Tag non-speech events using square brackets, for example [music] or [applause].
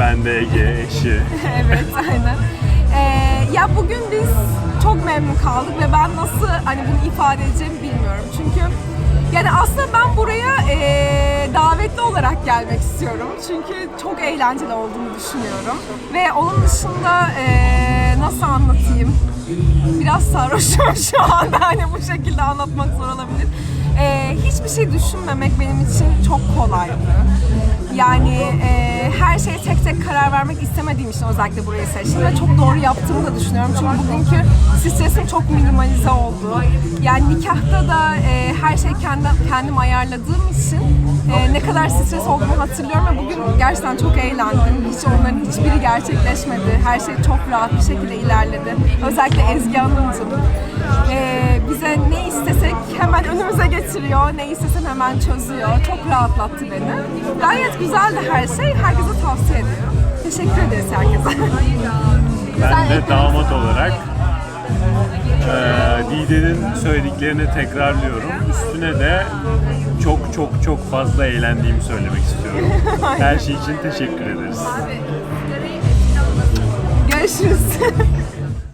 Ben de Ege, eşi. [laughs] evet aynen. Ee, ya bugün biz çok memnun kaldık ve ben nasıl hani bunu ifade edeceğimi bilmiyorum. Çünkü yani aslında ben buraya ee, davetli olarak gelmek istiyorum. Çünkü çok eğlenceli olduğunu düşünüyorum. Ve onun dışında ee, nasıl anlatayım? Biraz sarhoşum şu anda [laughs] hani bu şekilde anlatmak zor olabilir. Ee, hiçbir şey düşünmemek benim için çok kolaydı. Yani e, şeye tek tek karar vermek istemediğim için özellikle burayı seçtim ve çok doğru yaptığımı da düşünüyorum. Çünkü bugünkü stresim çok minimalize oldu. Yani nikahta da e, her şeyi kendim, kendim ayarladığım için e, ne kadar stres olduğumu hatırlıyorum ve bugün gerçekten çok eğlendim. Hiç onların hiçbiri gerçekleşmedi. Her şey çok rahat bir şekilde ilerledi. Özellikle Ezgi Hanımcığım. E, bize getiriyor. Ne istesem hemen çözüyor. Çok rahatlattı beni. Gayet güzeldi her şey. Herkese tavsiye ediyorum. Teşekkür ederiz herkese. Ben de damat olarak eee Dide'nin söylediklerini tekrarlıyorum. Üstüne de çok çok çok fazla eğlendiğimi söylemek istiyorum. [laughs] Her şey için teşekkür ederiz. Görüşürüz. [laughs]